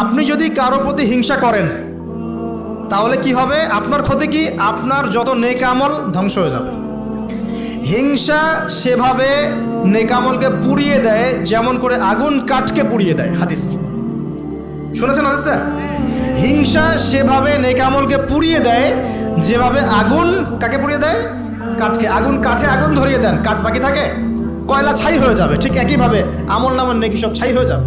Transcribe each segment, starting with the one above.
আপনি যদি কারও প্রতি হিংসা করেন, তাহলে কি হবে? আপনার ক্ষতি কি? আপনার যত নেকামল ধ্বংস হয়ে যাবে। হিংসা সেভাবে নেকামলকে পুড়িয়ে দেয়, যেমন করে আগুন কাঠকে পুড়িয়ে দেয়, হাদিস। শুনেছেন হাদিসটা হিংসা সেভাবে নেকামলকে পুড়িয়ে দেয়, যেভাবে আগুন কাকে পুড়িয়ে দেয়? কাঠকে। আগুন কাঠে আগুন ধরিয়ে দেন, কাঠ বাকি থাকে, কয়লা ছাই হয়ে যাবে, ঠিক একইভাবে আমল নামল নেকি সব ছাই হয়ে যাবে।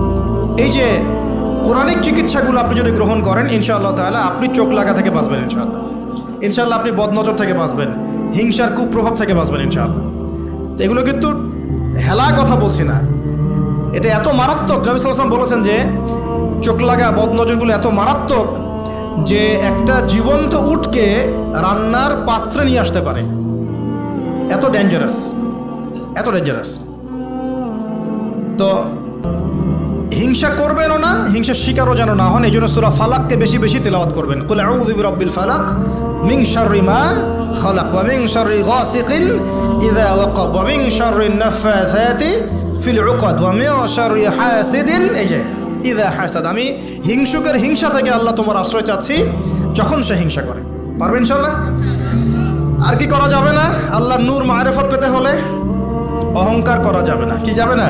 এই যে কোরআনিক চিকিৎসাগুলো আপনি যদি গ্রহণ করেন, ইনশাআল্লাহ তাহলে আপনি চোখ লাগা থেকে বাঁচবেন ইনশাআল্লাহ। ইনশাআল্লাহ আপনি বদনজর থেকে বাঁচবেন, হিংসার কুপ্রভাব থেকে বাঁচবেন ইনশাআল্লাহ। এগুলো কিন্তু হেলা কথা বলছি না। এটা এত মারাত্মক, নবী সাল্লাম বলেছেন যে চোখ লাগা, বদনজরগুলো এত মারাত্মক যে একটা জীবন্ত উটকে রান্নার পাত্রে নিয়ে আসতে পারে। এত ডেঞ্জারাস এত ডেঞ্জারাস তো হিংসা করবেনও না, হিংসার শিকারও যেন না হন এই জন্য সুরা ফালাককে বেশি বেশি তেলাওয়াত করবেন। কুল আউযু বিরাব্বিল ফালাক মিন শাররি মা খালাক ওয়া মিন শাররি গাসিকিন ইযা ওয়াকাব ওয়া মিন শাররি নাফাথাতি ফিল উকাদ ওয়া মিন শাররি হাসিদিন। এই যে, ইযা হাসাদ, আমি হিংসুকের হিংসা থেকে আল্লাহ তোমার আশ্রয় চাচ্ছি যখন সে হিংসা করে। পারবে ইনশাআল্লাহ? আর কি করা যাবে না? আল্লাহর নূর মারেফত পেতে হলে অহংকার করা যাবে না। কি যাবে না?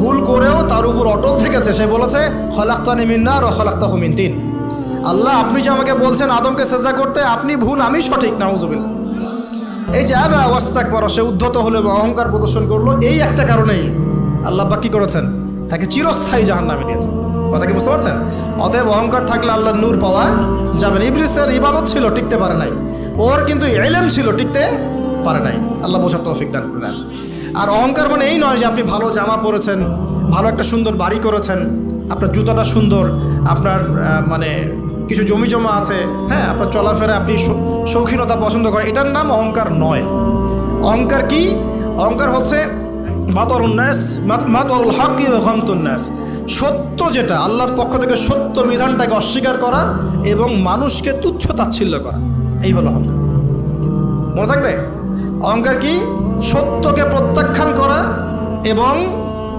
ভুল করেও তার উপর অটল থেকেছে। সে বলেছে, খলাক্তানি মিন্নার ও খলাক্তা হুমিন তিন। আল্লাহ, আপনি যে আমাকে বলছেন আদমকে সেজদা করতে, আপনি ভুল, আমি সঠিক নাউজুবিল এই যে আবা ওয়াস্তাক বড় সে উদ্ধত হলো এবং অহংকার প্রদর্শন করল, এই একটা কারণেই আল্লাহ পাক কি করেছেন? তাকে চিরস্থায়ী জাহান নামে দিয়েছেন কথা কি বুঝতে পারছেন? অতএব অহংকার থাকলে আল্লাহর নূর পাওয়া যাবে ইবলিসের ইবাদত ছিল, টিকতে পারে নাই। ওর কিন্তু এলেম ছিল, টিকতে পারে নাই। আল্লাহ বোঝার তৌফিক দান করেন আর অহংকার মানে এই নয় যে আপনি ভালো জামা পরেছেন, ভালো একটা সুন্দর বাড়ি করেছেন, আপনার জুতাটা সুন্দর, আপনার মানে কিছু জমি জমা আছে হ্যাঁ আপনার চলাফেরা আপনি শৌখিনতা পছন্দ করেন, এটার নাম অহংকার নয়। অহংকার কি? অহংকার হচ্ছে মাতর উন্নাস মাতরুল হক গমতুন্নাস। সত্য যেটা, আল্লাহর পক্ষ থেকে সত্য বিধানটাকে অস্বীকার করা এবং মানুষকে তুচ্ছ তাচ্ছিল্য করা, এই হলো অহংকার। মনে থাকবে? অহংকার কি? সত্যকে প্রত্যাখ্যান করা এবং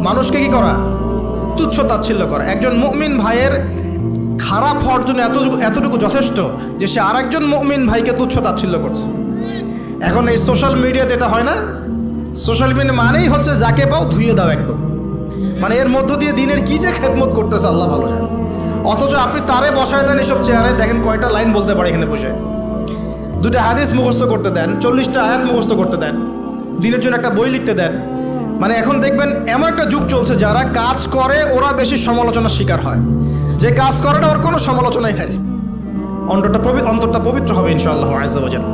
মানুষকে কি করা? তুচ্ছ তাচ্ছিল্য করা। একজন মুমিন ভাইয়ের খারাপ হওয়ার জন্য এতটুকু এতটুকু যথেষ্ট যে সে আরেকজন মুমিন ভাইকে তুচ্ছ তাচ্ছিল্য করছে। এখন এই সোশ্যাল মিডিয়াতে এটা হয় না? সোশ্যাল মিডিয়া মানেই হচ্ছে যাকে পাও ধুয়ে দাও একদম। মানে এর মধ্য দিয়ে দিনের কি যে খেদমত করতেছে, আল্লাহ ভালো অথচ আপনি তারে বসায় দেন এসব চেয়ারে, দেখেন কয়টা লাইন বলতে পারে এখানে বসে। দুটো হাদিস মুখস্থ করতে দেন, চল্লিশটা আয়াত মুখস্থ করতে দেন, দিনের জন্য একটা বই লিখতে দেন। মানে এখন দেখবেন, এমন একটা যুগ চলছে যারা কাজ করে, ওরা বেশি সমালোচনার শিকার হয়। যে কাজ করে না ওর কোনো সমালোচনাই নাই। অন্তরটা পবি অন্তরটা পবিত্র হবে ইনশাআল্লাহ আজাল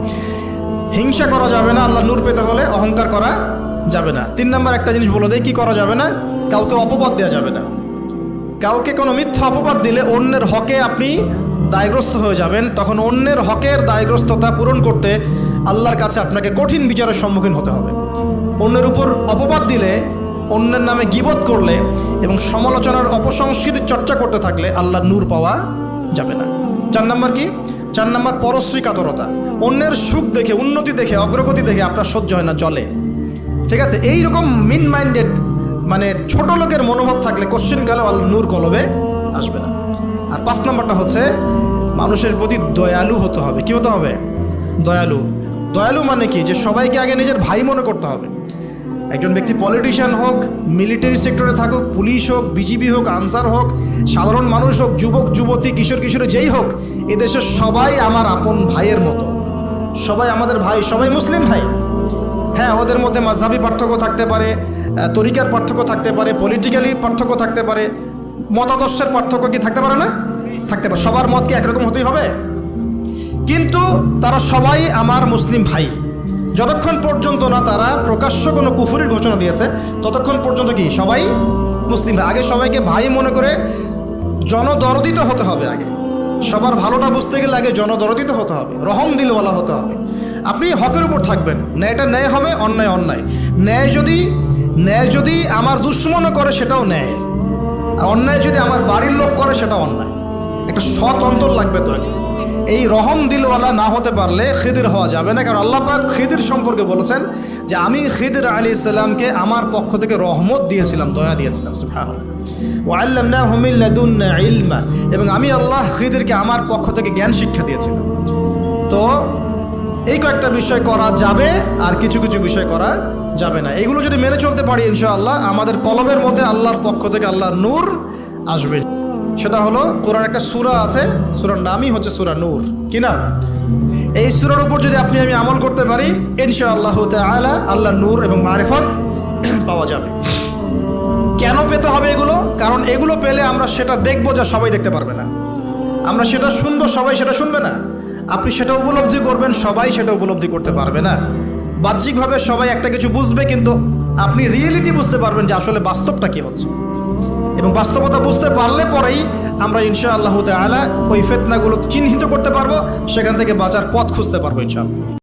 হিংসা করা যাবে না, আল্লাহ নূর পেতে হলে অহংকার করা যাবে না। তিন নম্বর একটা জিনিস বলে দেয় কি করা যাবে না? কাউকে অপবাদ দেওয়া যাবে না। কাউকে কোনো মিথ্যা অপবাদ দিলে অন্যের হকে আপনি দায়গ্রস্ত হয়ে যাবেন, তখন অন্যের হকের দায়গ্রস্ততা পূরণ করতে আল্লাহর কাছে আপনাকে কঠিন বিচারের সম্মুখীন হতে হবে। অন্যের উপর অপবাদ দিলে, অন্যের নামে গিবত করলে এবং সমালোচনার অপসংস্কৃতির চর্চা করতে থাকলে আল্লাহর নূর পাওয়া যাবে না। চার নম্বর কি? চার নম্বর পরশ্রী কাতরতা অন্যের সুখ দেখে, উন্নতি দেখে, অগ্রগতি দেখে আপনার সহ্য হয় না জলে ঠিক আছে? এই রকম মিন মাইন্ডেড মানে ছোট লোকের মনোভাব থাকলে কোশ্চেন গেলে আল্লাহ নূর কলবে আসবে না। আর পাঁচ নম্বরটা হচ্ছে মানুষের প্রতি দয়ালু হতে হবে। কি হতে হবে? দয়ালু। দয়ালু মানে কি? যে সবাইকে আগে নিজের ভাই মনে করতে হবে। একজন ব্যক্তি পলিটিশিয়ান হোক মিলিটারি সেক্টরে থাকুক পুলিশ হোক বিজিবি হোক, আনসার হোক, সাধারণ মানুষ হোক, যুবক, যুবতী, কিশোর, কিশোরী, যেই হোক এদেশের সবাই আমার আপন ভাইয়ের মতো। সবাই আমাদের ভাই, সবাই মুসলিম ভাই। হ্যাঁ ওদের মধ্যে মাঝহাবি পার্থক্য থাকতে পারে তরিকার পার্থক্য থাকতে পারে পলিটিক্যালি পার্থক্য থাকতে পারে, মতাদর্শের পার্থক্য কি থাকতে পারে না? থাকতে পারে। সবার মত কি একরকম হতেই হবে। কিন্তু তারা সবাই আমার মুসলিম ভাই। যতক্ষণ পর্যন্ত না তারা প্রকাশ্য কোনো কুফুরির ঘোষণা দিয়েছে, ততক্ষণ পর্যন্ত কি সবাই মুসলিম ভাই? আগে সবাইকে ভাই মনে করে জনদরদিত হতে হবে আগে। সবার ভালোটা বুঝতে গেলে আগে জনদরদিত হতে হবে। রহম দিলওয়ালা হতে হবে। আপনি হকের উপর থাকবেন। ন্যায়টা ন্যায় হবে, অন্যায় অন্যায়। ন্যায় যদি ন্যায় যদি আমার দুশ্মনও করে, সেটাও ন্যায়। আর অন্যায় যদি আমার বাড়ির লোক করে সেটা অন্যায়। একটা সৎ অন্তর লাগবে তো এই রহম দিলওয়ালা না হতে পারলে খিদির হওয়া যাবে না, কারণ আল্লাহ পাক খিদির সম্পর্কে বলেছেন যে আমি খিদির আলী ইসলামকে আমার পক্ষ থেকে রহমত দিয়েছিলাম, দয়া দিয়েছিলাম ইলমা, এবং আমি আল্লাহ খিদিরকে আমার পক্ষ থেকে জ্ঞান শিক্ষা দিয়েছিলাম। তো এই কয়েকটা বিষয় করা যাবে, আর কিছু কিছু বিষয় করা যাবে না। এগুলো যদি মেনে চলতে পারি, ইনশাআল্লাহ, আমাদের কলমের মধ্যে আল্লাহর পক্ষ থেকে আল্লাহর নূর আসবে। সেটা হলো কোরআন একটা সূরা আছে, সুরার নামই হচ্ছে সুরা নূর। কি না এই সুরার উপর যদি আপনি, আমি আমল করতে পারি, ইনশাআল্লাহ তাআলা আল্লাহ নূর এবং মারিফত পাওয়া যাবে। কেন পেতে হবে এগুলো? কারণ এগুলো পেলে আমরা সেটা দেখব যা সবাই দেখতে পারবে না। আমরা সেটা শুনব, সবাই সেটা শুনবে না। আপনি সেটা উপলব্ধি করবেন, সবাই সেটা উপলব্ধি করতে পারবে না। বাহ্যিকভাবে সবাই একটা কিছু বুঝবে, কিন্তু আপনি রিয়েলিটি বুঝতে পারবেন যে আসলে বাস্তবটা কি হচ্ছে। এবং বাস্তবতা বুঝতে পারলে পরেই আমরা ইনশা আল্লাহ তালা ওই ফেতনাগুলো চিহ্নিত করতে পারব, সেখান থেকে বাঁচার পথ খুঁজতে পারব ইনশাআল্লাহ।